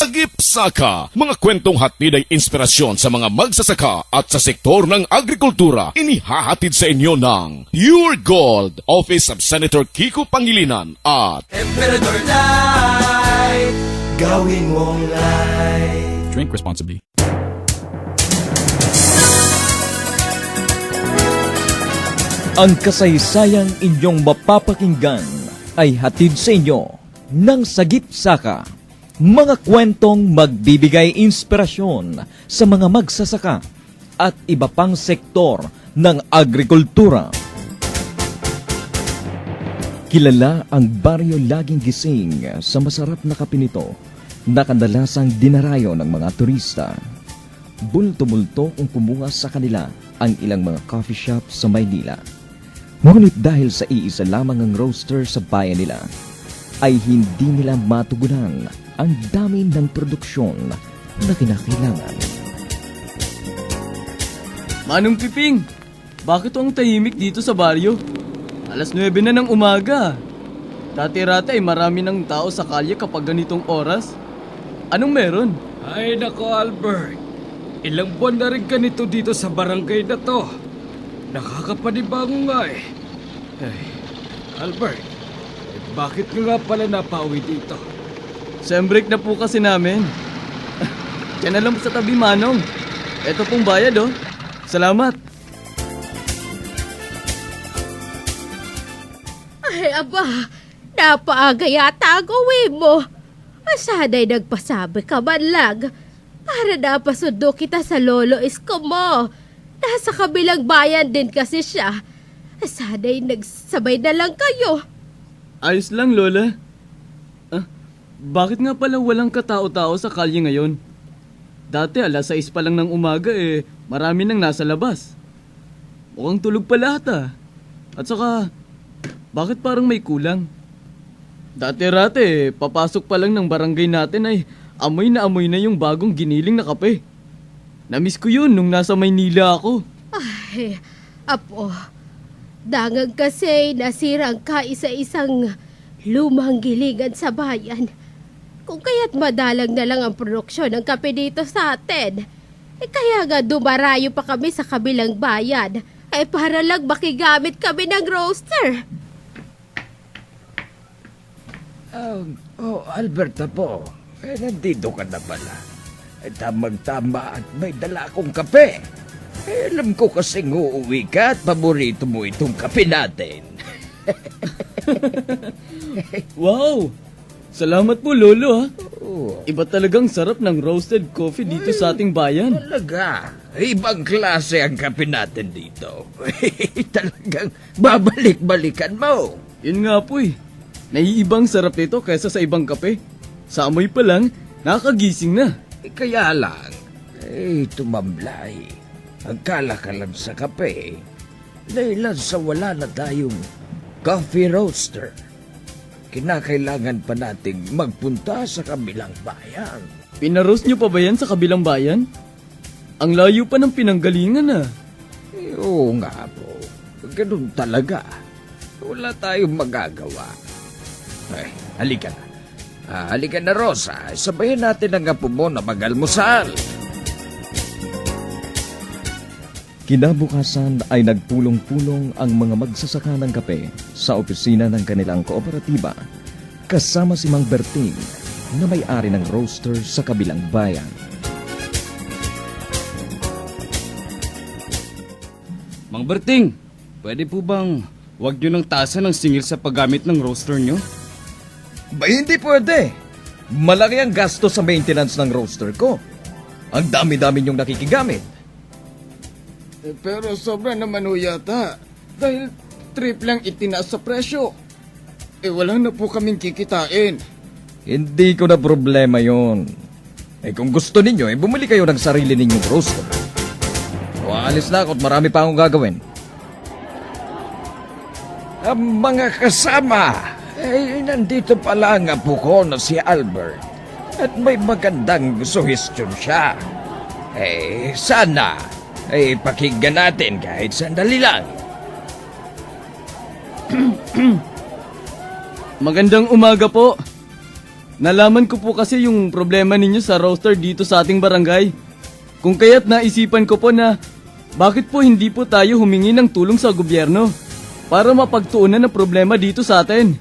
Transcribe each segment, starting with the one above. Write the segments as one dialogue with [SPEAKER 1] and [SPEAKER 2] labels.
[SPEAKER 1] Sagip Saka, mga kwentong hatid ay inspirasyon sa mga magsasaka at sa sektor ng agrikultura. Inihahatid sa inyo ng Pure Gold, Office of Senator Kiko Pangilinan at
[SPEAKER 2] Emperador Light Gawin mong light
[SPEAKER 3] Drink responsibly.
[SPEAKER 4] Ang kasaysayang inyong mapapakinggan ay hatid sa inyo ng Sagip Saka. Mga kwentong magbibigay inspirasyon sa mga magsasaka at iba pang sektor ng agrikultura. Kilala ang baryo laging gising sa masarap na kape nito na kadalasang dinarayo ng mga turista. Bulto-bulto kung pumunga sa kanila ang ilang mga coffee shop sa Maynila. Ngunit dahil sa iisa lamang ang roaster sa bayan nila, ay hindi nila matugunan ang dami ng produksyon na kinakailangan.
[SPEAKER 5] Manong Piping, bakit ang tahimik dito sa baryo? Alas 9 na ng umaga. Dati-rati ay marami ng tao sa kalye kapag ganitong oras. Anong meron?
[SPEAKER 6] Ay nako Albert, ilang buwan na rin ganito dito sa barangay na to. Nakakapanibango nga eh. Ay, Albert, eh, bakit ka nga pala napauwi dito?
[SPEAKER 5] Sem break na po kasi namin. Diyan na lang sa tabi, Manong. Ito pong bayad, oh. Salamat.
[SPEAKER 7] Ay, aba, napaaga yata ang uwi mo. Sana'y nagpasabi ka man lang para napasundo kita sa lolo isko mo. Nasa kabilang bayan din kasi siya. Sana'y nagsabay na lang kayo.
[SPEAKER 5] Ayos lang, Lola. Bakit nga pala walang katao-tao sa kalye ngayon? Dati alas 6 pa lang ng umaga eh, marami nang nasa labas. Mukhang tulog pa lahat ah. At saka, bakit parang may kulang? Dati-rate eh, papasok pa lang ng barangay natin ay amoy na amoy na yung bagong giniling na kape. Namiss ko yun nung nasa Maynila ako.
[SPEAKER 7] Ay, apo, dangang kasi nasirang ka isa-isang lumang gilingan sa bayan. Kung kaya't madalang na lang ang produksyon ng kape dito sa atin. Eh kaya nga dumarayo pa kami sa kabilang bayan. Ay para lang makigamit kami ng roaster.
[SPEAKER 8] Um, oh, Alberta po. Eh, nandito ka na pala. Eh, tamang-tama at may dala akong kape. Eh, alam ko kasing uuwi ka at paborito mo itong kape natin.
[SPEAKER 5] Wow! Salamat po, Lolo ha.
[SPEAKER 8] Oh,
[SPEAKER 5] Iba talagang sarap ng roasted coffee dito sa ating bayan.
[SPEAKER 8] talaga. Ibang klase ang kape natin dito. Talagang babalik-balikan mo.
[SPEAKER 5] Yun nga po eh. Naiibang sarap nito kaysa sa ibang kape. Sa amoy pa lang, nakagising na.
[SPEAKER 8] Eh, Kaya lang, eh, tumamlay. Agkala ka lang sa kape. Dahilan sa wala na tayong coffee roaster. Kinakailangan pa nating magpunta sa kabilang bayan.
[SPEAKER 5] Pinaroast nyo pa ba yan sa kabilang bayan? Ang layo pa ng pinanggalingan ah.
[SPEAKER 8] Eh, oo nga po. Ganun talaga. Wala tayong magagawa. Ay, halika na. Ah, halika na, Rosa. Sabayan natin ang apo mo na mag-almusal.
[SPEAKER 4] Kinabukasan ay nagpulong-pulong ang mga magsasaka ng kape sa opisina ng kanilang kooperatiba kasama si Mang Berting na may-ari ng roaster sa kabilang bayan.
[SPEAKER 6] Mang Berting, pwede po bang wag nyo nang taasan ng singil sa paggamit ng roaster nyo?
[SPEAKER 4] Ba hindi pwede. Malaki ang gasto sa maintenance ng roaster ko. Ang dami-dami niyong nakikigamit.
[SPEAKER 5] Eh, pero sobra naman ho yata. Dahil trip lang itinaas sa presyo. Eh walang na po kaming kikitain.
[SPEAKER 4] Hindi ko na problema yon. Eh kung gusto ninyo, eh bumili kayo ng sarili ninyong roaster. O alis na ako at marami pa akong gagawin.
[SPEAKER 8] Ang mga kasama, eh, nandito pala ang apo ko na si Albert. At may magandang suhestyon siya. Eh, sana, eh, pakinggan natin kahit sandali lang.
[SPEAKER 5] Magandang umaga po. Nalaman ko po kasi yung problema ninyo sa roaster dito sa ating barangay. Kung kaya't naisipan ko po na bakit po hindi po tayo humingi ng tulong sa gobyerno para mapagtuunan ng problema dito sa atin.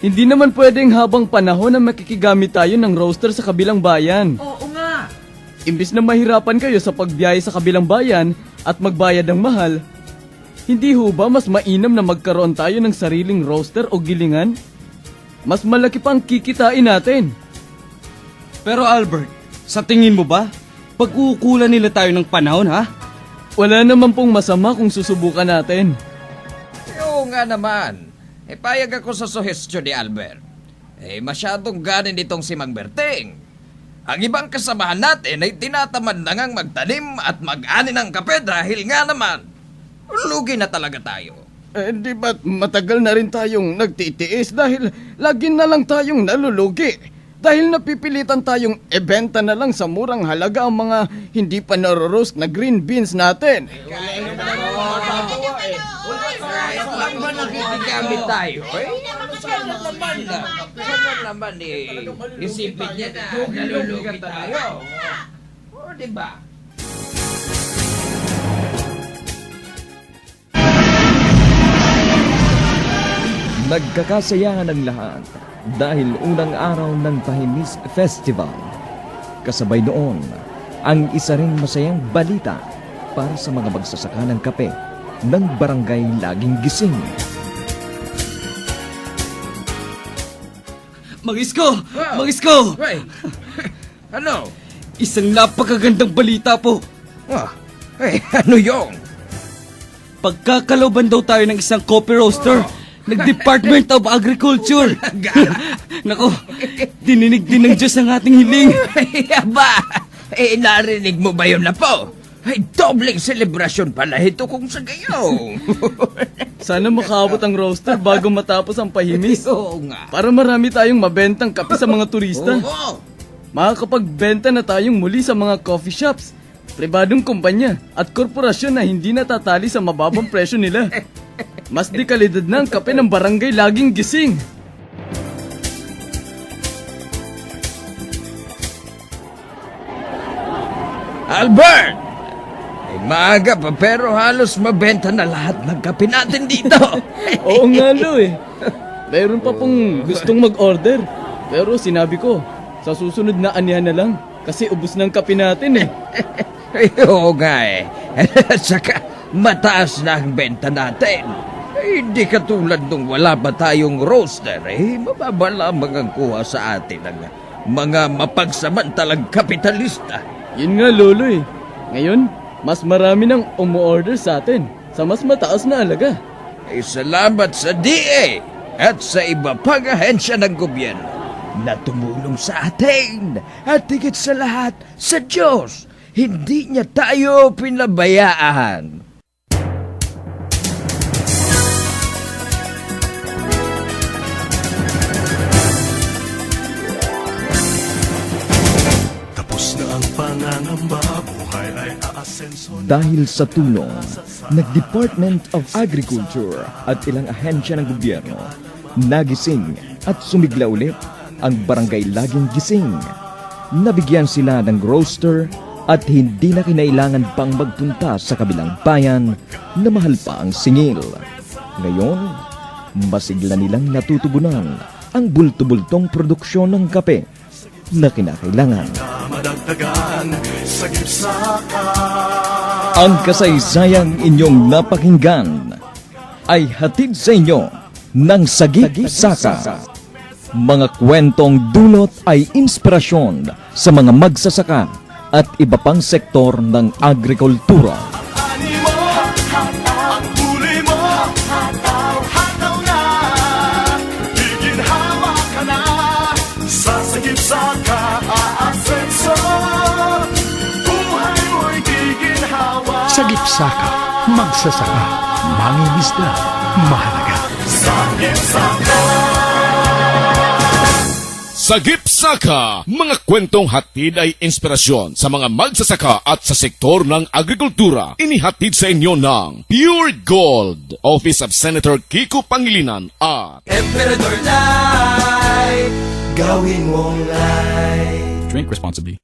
[SPEAKER 5] Hindi naman pwedeng habang panahon na makikigamit tayo ng roaster sa kabilang bayan.
[SPEAKER 8] Oo nga.
[SPEAKER 5] Imbis na mahirapan kayo sa pagbiyahe sa kabilang bayan at magbayad ng mahal, hindi ho ba mas mainam na magkaroon tayo ng sariling roaster o gilingan? Mas malaki pang kikitain natin.
[SPEAKER 6] Pero Albert, sa tingin mo ba, pag-uukulan nila tayo ng panahon ha?
[SPEAKER 5] Wala naman pong masama kung susubukan natin.
[SPEAKER 8] Oo nga naman. Eh, payag ako sa suhestyon ni Albert. Eh, masyadong ganin itong si Mang Berting. Ang ibang kasamahan natin ay tinatamad na ngang magtanim at mag-ani ng kape dahil nga naman, lugi na talaga tayo.
[SPEAKER 5] Eh, di ba't matagal na rin tayong nagtitiis dahil lagi na lang tayong nalulugi. Dahil napipilitan tayong ebenta na lang sa murang halaga ang mga hindi pa naroroast na green beans natin.
[SPEAKER 8] Ba tayo, eh? Sana naman na, sana naman eh, isipin niya na nalulugi tayo. O, di ba?
[SPEAKER 4] Nagkakasayahan ang lahat dahil unang araw ng Pahimis Festival. Kasabay noon, ang isa ring masayang balita para sa mga magsasaka ng kape ng barangay Laging Gising.
[SPEAKER 6] Magisko! Magisko!
[SPEAKER 8] Hey, ano?
[SPEAKER 6] Isang napakagandang balita po.
[SPEAKER 8] Ah, eh, ano yung?
[SPEAKER 6] Pagkakaloban daw tayo ng isang coffee roaster ng Department of Agriculture. Nako, dininig din ng Diyos ang ating hiling.
[SPEAKER 8] Aba, eh, narinig mo ba yun na po? Ay, dobleng selebrasyon pala ito kung sa gayo.
[SPEAKER 5] Sana makaabot ang roaster bago matapos ang pahimis.
[SPEAKER 8] Oo nga.
[SPEAKER 5] Para marami tayong mabentang kape sa mga turista.
[SPEAKER 8] Oo.
[SPEAKER 5] Makakapagbenta na tayong muli sa mga coffee shops, pribadong kumpanya at korporasyon na hindi natatali sa mababang presyo nila. Mas di kalidad na ang kape ng barangay laging gising.
[SPEAKER 8] Albert! Ay, maaga pa pero halos mabenta na lahat ng kape natin dito.
[SPEAKER 5] Oo nga lo eh. Mayroon pa pong gustong mag-order. Pero sinabi ko, sa susunod na anihan na lang. Kasi ubus ng kape natin eh.
[SPEAKER 8] Oo nga eh. At saka, mataas na ang benta natin. Ay, hindi katulad nung wala pa tayong roaster eh. Mababa lamang ang kuha sa atin ng mga mapagsamantalang kapitalista.
[SPEAKER 5] Yun nga lolo eh. Ngayon, mas marami nang umu-order sa atin sa mas mataas na alaga.
[SPEAKER 8] Ay, salamat sa DA at sa iba pang ahensya ng gobyerno na tumulong sa atin. At higit sa lahat, sa Diyos, hindi niya tayo pinabayaan.
[SPEAKER 3] Tapos na ang pangangamba, buhay ay aasenso
[SPEAKER 4] Dahil sa tulong ng Department of Agriculture at ilang ahensya ng gobyerno, nagising at sumigla ulit ang barangay Laging Gising. Nabigyan sila ng roaster at hindi na kinailangan pang magpunta sa kabilang bayan na mahal pa ang singil. Ngayon, masigla nilang natutugunan ang bulto-bultong produksyon ng kape na kinakailangan. Ang kasaysayang inyong napakinggan ay hatid sa inyo ng Sagip Saka. Mga kwentong dulot ay inspirasyon sa mga magsasaka at iba pang sektor ng agrikultura.
[SPEAKER 3] Sa sa ka-aasenso. Buhay mo'y giginhawa.
[SPEAKER 9] Sa gipsaka, magsasaka, mangingisda, mahalaga.
[SPEAKER 3] Sagip sa
[SPEAKER 1] Sagip Saka! Mga kwentong hatid ay inspirasyon sa mga magsasaka at sa sektor ng agrikultura. Inihatid sa inyo ng Pure Gold, Office of Senator Kiko Pangilinan at
[SPEAKER 2] Emperador Light Gawin mong light
[SPEAKER 10] Drink responsibly.